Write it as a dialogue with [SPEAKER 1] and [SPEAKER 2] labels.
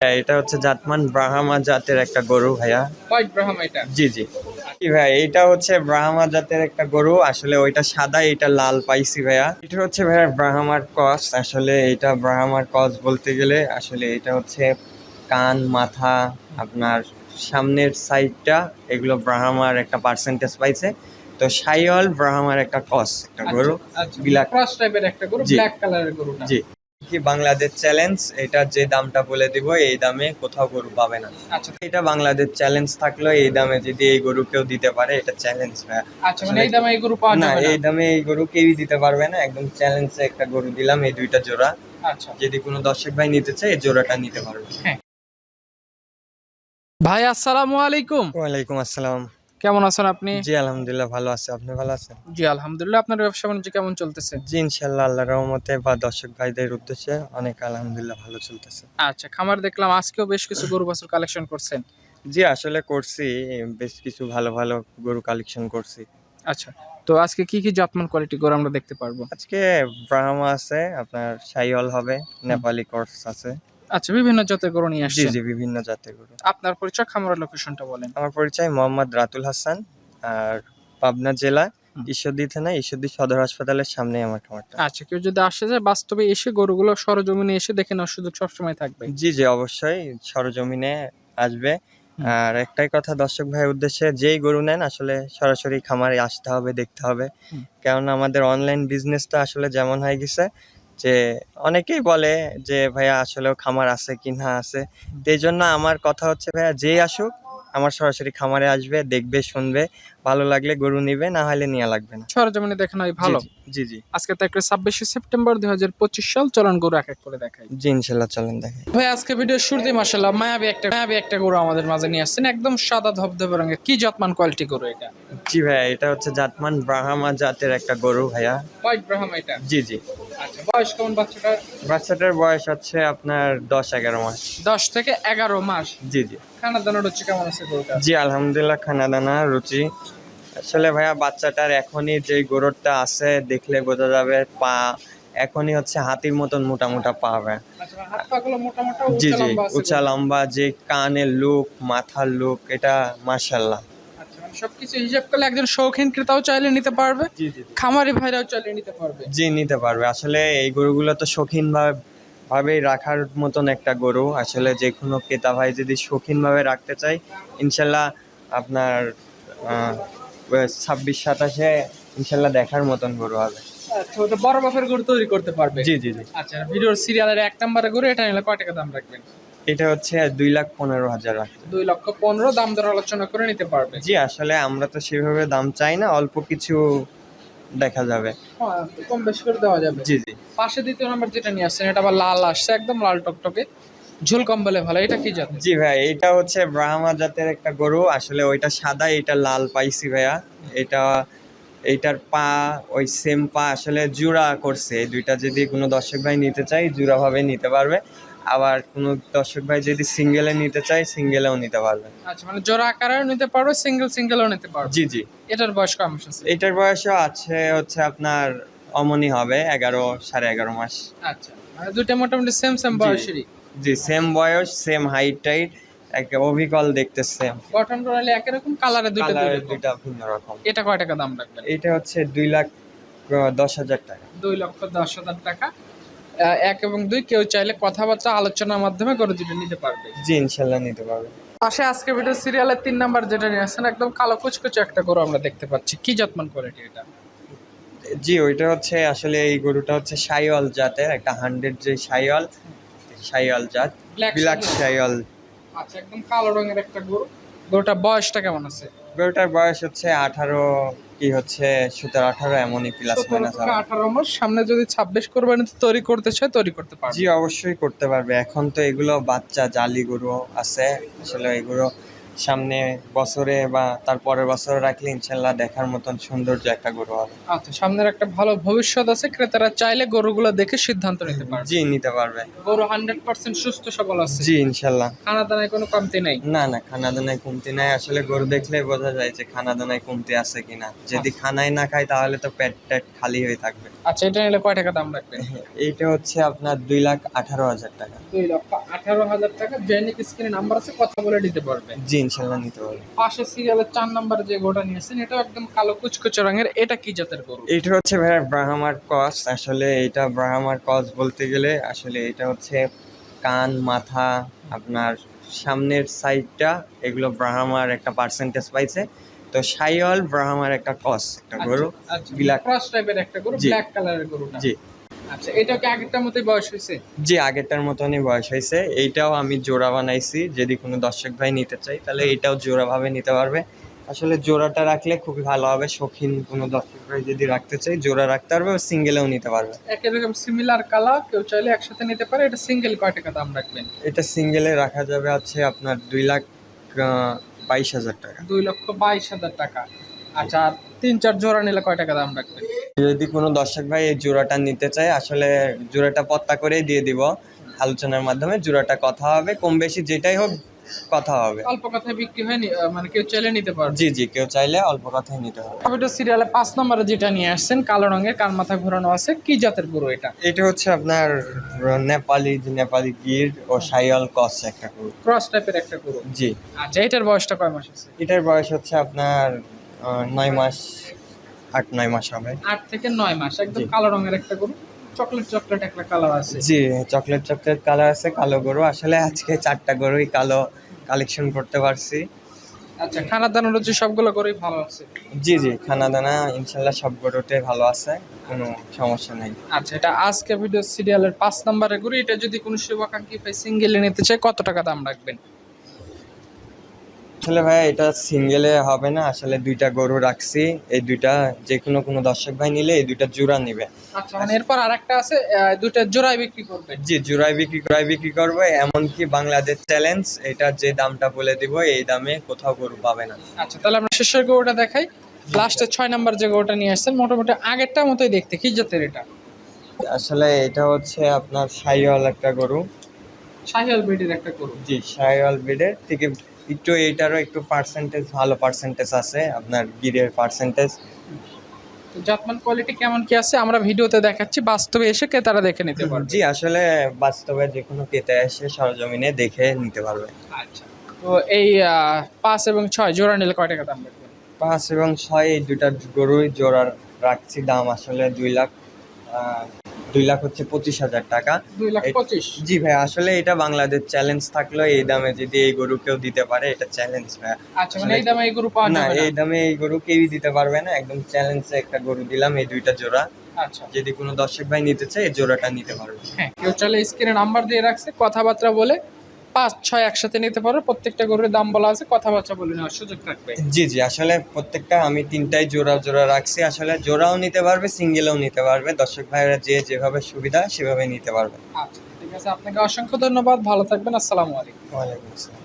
[SPEAKER 1] এটা হচ্ছে জাতমান ব্রাহ্মা জাতের একটা গরু ভাইয়া।
[SPEAKER 2] হোয়াইট ব্রাহ্মা এটা?
[SPEAKER 1] জি জি। জি ভাই এটা হচ্ছে ব্রাহ্মা জাতের একটা গরু। আসলে ওইটা সাদা এটা লাল পাইছি ভাইয়া। এটা হচ্ছে ভাইয়া ব্রাহ্মার কস। আসলে এটা ব্রাহ্মার কস বলতে গেলে আসলে এটা হচ্ছে কান মাথা আপনার সামনের সাইডটা এগুলো ব্রাহ্মার একটা পার্সেন্টেজ পাইছে। তো সাইওয়াল ব্রাহ্মার একটা কস একটা গরু।
[SPEAKER 2] আচ্ছা।
[SPEAKER 1] Black.
[SPEAKER 2] ক্রস টাইপের একটা গরু ব্ল্যাক কালারের গরুটা।
[SPEAKER 1] জি। কি বাংলাদেশ চ্যালেঞ্জ এটা যে দামটা বলে দিব এই দামে কোথাও গরু পাবে না।
[SPEAKER 2] আচ্ছা।
[SPEAKER 1] এটা বাংলাদেশ চ্যালেঞ্জ থাকল এই দামে যদি এই গরু কেউ দিতে পারে এটা চ্যালেঞ্জ
[SPEAKER 2] আচ্ছা মানে এই দামে এই গরু পাওয়া
[SPEAKER 1] না এই দামে এই গরু কেউই দিতে পারবে না। একদম চ্যালেঞ্জে একটা গরু দিলাম এই দুইটা জোড়া।
[SPEAKER 2] আচ্ছা।
[SPEAKER 1] যদি কোনো দর্শক ভাই নিতে চায় এই জোড়াটা নিতে পারবে।
[SPEAKER 2] ভাই আসসালামু আলাইকুম।
[SPEAKER 1] ওয়ালাইকুম আসসালাম।
[SPEAKER 2] কেমন আছেন আপনি?
[SPEAKER 1] জি আলহামদুলিল্লাহ ভালো আছে। আপনি ভালো আছেন?
[SPEAKER 2] জি আলহামদুলিল্লাহ। আপনার ব্যবসা বাণিজ্য কেমন চলতেছে?
[SPEAKER 1] জি ইনশাল্লাহ আল্লাহর রহমতে বা দর্শক ভাইদের উদ্দেশ্যে অনেক আলহামদুলিল্লাহ ভালো চলতেছে।
[SPEAKER 2] আচ্ছা খামার দেখলাম আজকেও বেশ কিছু গরু বাছুর কালেকশন করছেন।
[SPEAKER 1] জি আসলে করছি বেশ কিছু ভালো ভালো গরু কালেকশন করছি।
[SPEAKER 2] আচ্ছা তো আজকে কি কি জাতমান কোয়ালিটি গরু আমরা দেখতে পারব?
[SPEAKER 1] আজকে ব্রাহ্মা আছে আপনার সাইওয়াল হবে নেপালি কর্স আছে।
[SPEAKER 2] আচ্ছা বিভিন্ন জাতের গরু নিয়ে
[SPEAKER 1] জি
[SPEAKER 2] আসছেন।
[SPEAKER 1] জি বিভিন্ন জাতের গরু।
[SPEAKER 2] আপনার পরিচয় খামারের লোকেশনটা বলেন।
[SPEAKER 1] আমার পরিচয় মোহাম্মদ রাতুল হাসান আর পাবনা জেলা
[SPEAKER 2] হুম।
[SPEAKER 1] ঈশ্বরদী থানা ঈশ্বরদী সদর হাসপাতালের সামনে আমার খামারটা।
[SPEAKER 2] আচ্ছা কেউ যদি আসে যায় বাস্তবে এসে গরুগুলো সরজমিনে এসে দেখে নেওয়ার সুযোগ সবসময় থাকবে।
[SPEAKER 1] জি জি অবশ্যই সরজমিনে আসবে।
[SPEAKER 2] হুম।
[SPEAKER 1] আর একটাই কথা দর্শক ভাইয়ের উদ্দেশ্যে যেই গরু নেন আসলে সরাসরি খামারে আসতে হবে দেখতে হবে।
[SPEAKER 2] হুম।
[SPEAKER 1] কেননা আমাদের অনলাইন বিজনেসটা আসলে যেমন হয়ে গেছে যে অনেকেই বলে যে ভাইয়া আসলেও খামার আছে কি না আছে? এই জন্য আমার কথা হচ্ছে ভাইয়া যেই আসুক আমার সরাসরি খামারে আসবে দেখবে শুনবে। ভালো লাগলে গরু নিবে না হলে নিয়ে লাগবে না।
[SPEAKER 2] সরজমিনে দেখে নেওয়াই ভালো।
[SPEAKER 1] জি, জি
[SPEAKER 2] আজকে তাকে ছাব্বিশে সেপ্টেম্বর দুই হাজার পঁচিশ সাল চলন গরু এক এক করে দেখাই।
[SPEAKER 1] জি ইনশাল্লাহ চলেন দেখে
[SPEAKER 2] ভাই আজকে ভিডিও শুরুতে মাসাল্লাহ মায়াবী একটা মায়াবী একটা গরু আমাদের মাঝে নিয়ে আসছেন একদম সাদা ধবধবে রঙের। কি যত্মান কোয়ালিটি গরু এটা?
[SPEAKER 1] জি ভাইয়া এটা হচ্ছে জাতমান ব্রাহ্মা জাতের একটা গরু ভাইয়া।
[SPEAKER 2] হোয়াইট ব্রাহ্ম এটা?
[SPEAKER 1] জি জি।
[SPEAKER 2] আচ্ছা বয়স কেমন বাচ্চাটা
[SPEAKER 1] বাচ্চাটার বয়স হচ্ছে আপনার দশ এগারো মাস।
[SPEAKER 2] দশ থেকে এগারো মাস?
[SPEAKER 1] জি জি।
[SPEAKER 2] খানা দানা হচ্ছে কেমন আছে গরুটা
[SPEAKER 1] জি আলহামদুলিল্লাহ খানা দানা রুচি আসলে ভাইয়া বাচ্চাটার এখনই যে গরুরটা আছে দেখলে বোঝা যাবে পা এখনই হচ্ছে হাতির মতন মোটা মোটা পা ভাইয়া
[SPEAKER 2] আচ্ছা
[SPEAKER 1] জি জি উঁচা লম্বা যে কানের লুক মাথার লুক এটা মাশাল্লাহ
[SPEAKER 2] আচ্ছা মানে সবকিছু হিসাব করলে একজন শৌখিন ক্রেতাও চাইলে নিতে পারবে
[SPEAKER 1] জি জি
[SPEAKER 2] খামারি ভাইরাও চাইলে নিতে পারবে।
[SPEAKER 1] জি নিতে পারবে। আসলে এই গরুগুলো তো শৌখিন ভাবে রাখার মতন একটা গরু। আসলে যে কোনো ক্রেতা ভাই যদি শৌখিন ভাবে রাখতে চাই ইনশাল্লাহ আপনার ছাব্বিশ সাতাশে ইনশাল্লাহ দেখার মতন গরু হবে।
[SPEAKER 2] আচ্ছা বড় বাপের গরু তৈরি করতে পারবে?
[SPEAKER 1] জি জি জি।
[SPEAKER 2] আচ্ছা ভিডিওর সিরিয়ালের এক নম্বরে গরু এটা নিলে কয় টাকা দাম রাখবেন?
[SPEAKER 1] এটা হচ্ছে দুই লাখ পনেরো হাজার
[SPEAKER 2] দুই লক্ষ পনেরো দাম দর আলোচনা করে নিতে পারবে।
[SPEAKER 1] জি আসলে আমরা তো সেভাবে দাম চাই না অল্প কিছু দেখা যাবে।
[SPEAKER 2] হ্যাঁ, কম বেশি করে দেওয়া যাবে।
[SPEAKER 1] জি জি।
[SPEAKER 2] পাশে দ্বিতীয় নাম্বার যেটা নিয়ে আসছেন এটা আবার লাল আসছে একদম লাল টকটকে। ঝুল কম্বলে ভালো এটা কি জাত?
[SPEAKER 1] জি ভাই এটা হচ্ছে ব্রাহ্মা জাতের একটা গরু আসলে ওইটা সাদা এটা লাল পাইছি ভাইয়া। এটা এইটার পা ওই সেম পা আসলে জোড়া করছে এই দুইটা যদি কোনো দর্শক ভাই নিতে চাই জোড়া ভাবে নিতে পারবে। আবার কোনো দর্শক ভাই যদি সিঙ্গেলে নিতে চাই সিঙ্গেলেও নিতে পারবে।
[SPEAKER 2] আচ্ছা মানে জোড়া আকারেও নিতে পারবে সিঙ্গেল সিঙ্গেলও নিতে পারবে?
[SPEAKER 1] জি জি।
[SPEAKER 2] এটার বয়স কম
[SPEAKER 1] এটার বয়সও আছে হচ্ছে আপনার অমনি হবে এগারো সাড়ে এগারো মাস।
[SPEAKER 2] আচ্ছা মানে দুইটা মোটামুটি সেম সেম। বয়সেরই।
[SPEAKER 1] জি সেম বয়স সেম হাইট টাইট একটা অবিকল দেখতে সেম
[SPEAKER 2] গঠন প্রণালী একই রকম কালারে দুইটা
[SPEAKER 1] কালার। দুইটা ভিন্ন রকম।
[SPEAKER 2] এটা কয় টাকা দাম রাখবেন?
[SPEAKER 1] এটা হচ্ছে দুই লাখ দশ হাজার টাকা।
[SPEAKER 2] দুই লক্ষ দশ হাজার টাকা। এক এবং দুই কেউ চাইলে কথাবার্তা আলোচনার মাধ্যমে গরু দুটো নিতে পারবে।
[SPEAKER 1] জি ইনশাল্লাহ নিতে পারবে।
[SPEAKER 2] পাশে আজকে ভিডিও সিরিয়ালের তিন নাম্বার যেটা নিয়ে আসছেন একদম কালো কুচকুচে একটা গরু আমরা দেখতে পাচ্ছি। কি যত্মান কোয়ালিটি এটা?
[SPEAKER 1] জি ওইটা হচ্ছে আসলে এই গরুটা হচ্ছে সাইওয়াল জাতের একটা হান্ড্রেড যে সাইওয়াল সাইওয়াল জাত ব্ল্যাক শাইওয়াল
[SPEAKER 2] আচ্ছা একদম কালো রঙের একটা গরু। গরুটা বয়সটা কেমন আছে?
[SPEAKER 1] গরুটার বয়স হচ্ছে আঠারো কি হচ্ছে সতেরো আঠারো এমনই প্লাস মাইনাস
[SPEAKER 2] আঠারো মাস। সামনে যদি ছাব্বিশ কোরবানি তৈরি করতে চায় তৈরি করতে পারবে।
[SPEAKER 1] জি অবশ্যই করতে পারবে। এখন তো এগুলো বাচ্চা জালি গরু আছে। আসলে এগুলো সামনে বছরে বা তার পরের বছরে রাখলে ইনশাল্লাহ দেখার মতন সৌন্দর্য একটা গরু হবে।
[SPEAKER 2] আচ্ছা সামনের একটা ভালো ভবিষ্যৎ আছে ক্রেতারা চাইলে গরুগুলো দেখে সিদ্ধান্ত নিতে পারবে।
[SPEAKER 1] জি নিতে পারবে।
[SPEAKER 2] গরু হান্ড্রেড পার্সেন্ট সুস্থ সবল আছে।
[SPEAKER 1] জি ইনশাল্লাহ।
[SPEAKER 2] খানা দানায় কোনো কমতি নেই?
[SPEAKER 1] না না খানা দানায় কমতি নাই। আসলে গরু দেখলে বোঝা যায় যে খানা দানায় কমতি আছে কিনা। যদি খানাই না খায় তাহলে তো পেট টেট খালি হয়ে থাকবে।
[SPEAKER 2] আচ্ছা এটা নিলে কয় টাকা দাম রাখবেন?
[SPEAKER 1] এইটা হচ্ছে আপনার দুই লাখ আঠারো হাজার টাকা।
[SPEAKER 2] দুই লক্ষ আঠারো হাজার টাকা। জৈনিক স্ক্রিনে নাম্বার আছে কথা বলে দিতে পারবে
[SPEAKER 1] জি ইনশাল্লাহ নিতে পারবে।
[SPEAKER 2] পাশে সিরিয়ালের চার নাম্বার যে গোটা নিয়েছেন এটা একদম কালো কুচকুচে রঙের। এটা কি জাতের গরু?
[SPEAKER 1] এইটা হচ্ছে ভাইয়া ব্রাহ্মার কস। আসলে এটা ব্রাহ্মার কস বলতে গেলে আসলে এটা হচ্ছে কান মাথা আপনার সামনের সাইডটা এগুলো ব্রাহ্মার একটা পার্সেন্টেজ পাইছে। তো সাইওয়াল ব্রাহ্মার একটা কস একটা গরু।
[SPEAKER 2] আচ্ছা. ক্রস টাইপের একটা গরু ব্ল্যাক কালারের গরুটা।
[SPEAKER 1] জি।
[SPEAKER 2] আচ্ছা এটা কি আগেরটার মতোই বয়স হয়েছে?
[SPEAKER 1] জি আগেরটার মতনই বয়স হয়েছে। এইটাও আমি জোড়া বানাইছি। যদি কোনো দর্শক ভাই নিতে চাই তাহলে এইটাও জোড়াভাবে নিতে পারবে। আসলে জোড়াটা রাখলে খুবই ভালো হবে। শৌখিন কোনো দর্শক ভাই যদি রাখতে চাই জোড়া রাখতে পারবে সিঙ্গেলেও নিতে পারবে।
[SPEAKER 2] একই রকম সিমিলার কালার কেউ চাইলে একসাথে নিতে পারে। এটা সিঙ্গেল কয় টাকা দাম রাখবেন?
[SPEAKER 1] এটা সিঙ্গেলে রাখা যাবে হচ্ছে আপনার দুই লাখ বাইশ হাজার টাকা।
[SPEAKER 2] দুই লক্ষ বাইশ হাজার টাকা। আচ্ছা আর তিন চার জোড়া নিলে কয় টাকা দাম রাখবেন?
[SPEAKER 1] যদি কোনো দর্শক ভাই এই জোড়াটা নিতে চায় আসলে জোড়াটা পত্তা করেই দিয়ে দিব। আলোচনার মাধ্যমে জোড়াটা কথা হবে কম বেশি যেটাই হোক কথা হবে।
[SPEAKER 2] অল্প কথায় বিক্রি আহ, মানে কেউ চাইলে নিতে পারবে।
[SPEAKER 1] জি জি কেউ চাইলে অল্প কথাই নিতে হবে।
[SPEAKER 2] কম্পিউটার সিরিয়ালে পাঁচ নম্বরে যেটা নিয়ে আসছেন কালো রঙের কান মাথা ঘোরানো আছে কি জাতের গরু এটা?
[SPEAKER 1] এটা হচ্ছে আপনার নেপালি নেপালি গির ও সাইয়াল কস একটা গরু।
[SPEAKER 2] ক্রস টাইপের একটা গরু?
[SPEAKER 1] জি।
[SPEAKER 2] আচ্ছা এটার বয়সটা কয় মাস আছে?
[SPEAKER 1] এটার বয়স হচ্ছে আপনার নয় মাস আট নয় মাস হবে।
[SPEAKER 2] আট থেকে নয় মাস একদম কালো রঙের একটা গরু। চকলেট চকলেট একটা কালার আছে।
[SPEAKER 1] জি চকলেট চকলেট কালার আছে কালো গরু। আসলে আজকে চারটা গরুই কালো কালেকশন করতে পারছি।
[SPEAKER 2] আচ্ছা খানা দানা রুচি সবগুলো গরুই ভালো আছে।
[SPEAKER 1] জি জি খানা দানা ইনশাল্লাহ সব গরুতে ভালো আছে কোনো সমস্যা নেই।
[SPEAKER 2] আচ্ছা এটা আজকে ভিডিও সিরিয়ালের পাঁচ নম্বরের গরু। এটা যদি কোনো শুভাকাঙ্ক্ষী ভাই সিঙ্গেলে নিতে চায় কত টাকা দাম রাখবেন?
[SPEAKER 1] আসলে ভাই এটা সিঙ্গেলে হবে না। আসলে দুইটা গরু রাখছি। এই দুইটা যে কোনো কোনো দর্শক ভাই নিলে এই দুইটা জোড়া নিবে।
[SPEAKER 2] আচ্ছা মানে এরপর আরেকটা আছে দুইটা জোড়ায় বিক্রি করবে।
[SPEAKER 1] জি জোড়াই বিক্রি করাই বিক্রি করব। এমনকি বাংলাদেশ চ্যালেঞ্জ এটার যে দামটা বলে দিব এই দামে কোথাও গরু পাবে না।
[SPEAKER 2] আচ্ছা তাহলে আমরা শেষের গরুটা দেখাই। লাস্টে ছয় নাম্বার যে গরুটা নিয়ে আসছেন মোটামুটি আগেরটা মতোই দেখতে। কি জাতের এটা?
[SPEAKER 1] আসলে এটা হচ্ছে আপনার সাইওয়াল একটা গরু।
[SPEAKER 2] শাহিয়াল ব্রিডের একটা গরু।
[SPEAKER 1] জি সাইওয়াল ব্রিডের থেকে একটু এইটারও একটু পার্সেন্টেজ ভালো পার্সেন্টেজ আছে আপনার গিরের পার্সেন্টেজ
[SPEAKER 2] জাতমান কোয়ালিটি কেমন কি আছে? আমরা ভিডিওতে দেখাচ্ছি বাস্তবে এসে ক্রেতারা দেখে নিতে পারবে।
[SPEAKER 1] জি আসলে বাস্তবে যে কোনো কেতে এসে সরজমিনে দেখে নিতে পারবে।
[SPEAKER 2] আচ্ছা তো এই পাঁচ এবং ছয় জোড়া নিলে কয় টাকা দাম রাখবেন?
[SPEAKER 1] পাঁচ এবং ছয় এই দুটা গরুই জোড়ার রাখছি দাম আসলে দুই লাখ দুই লাখ হচ্ছে পঁচিশ হাজার টাকা। জি ভাই আসলে এটা বাংলাদেশ চ্যালেঞ্জ থাকল এই দামে যদি এই গরু কেউ দিতে পারে এটা চ্যালেঞ্জ ভাই।
[SPEAKER 2] আচ্ছা মানে এই দামে এই গরু পাওয়া
[SPEAKER 1] না এই দামে এই গরু কেউই দিতে পারবে না একদম চ্যালেঞ্জ একটা গরু দিলাম এই দুইটা জোড়া।
[SPEAKER 2] আচ্ছা।
[SPEAKER 1] যদি কোনো দর্শক ভাই নিতে চায় এই জোড়াটা নিতে পারবে।
[SPEAKER 2] হ্যাঁ কেউ চলে স্ক্রিনে নাম্বার দিয়ে রাখছে কথাবার্তা বলে পাঁচ ছয় একসাথে নিতে পারো। প্রত্যেকটা গরুর দাম বলা আছে কথাবার্তা বলে নেওয়ার সুযোগ থাকবে।
[SPEAKER 1] জি জি আসলে প্রত্যেকটা আমি তিনটাই জোড়া জোড়া রাখছি। আসলে জোড়াও নিতে পারবে সিঙ্গেলও নিতে পারবে। দর্শক ভাইরা যে যেভাবে সুবিধা সেভাবে নিতে পারবে।
[SPEAKER 2] আচ্ছা ঠিক আছে। আপনাকে অসংখ্য ধন্যবাদ। ভালো থাকবেন। আসসালামু আলাইকুম।
[SPEAKER 1] ওয়ালাইকুম আসসালাম।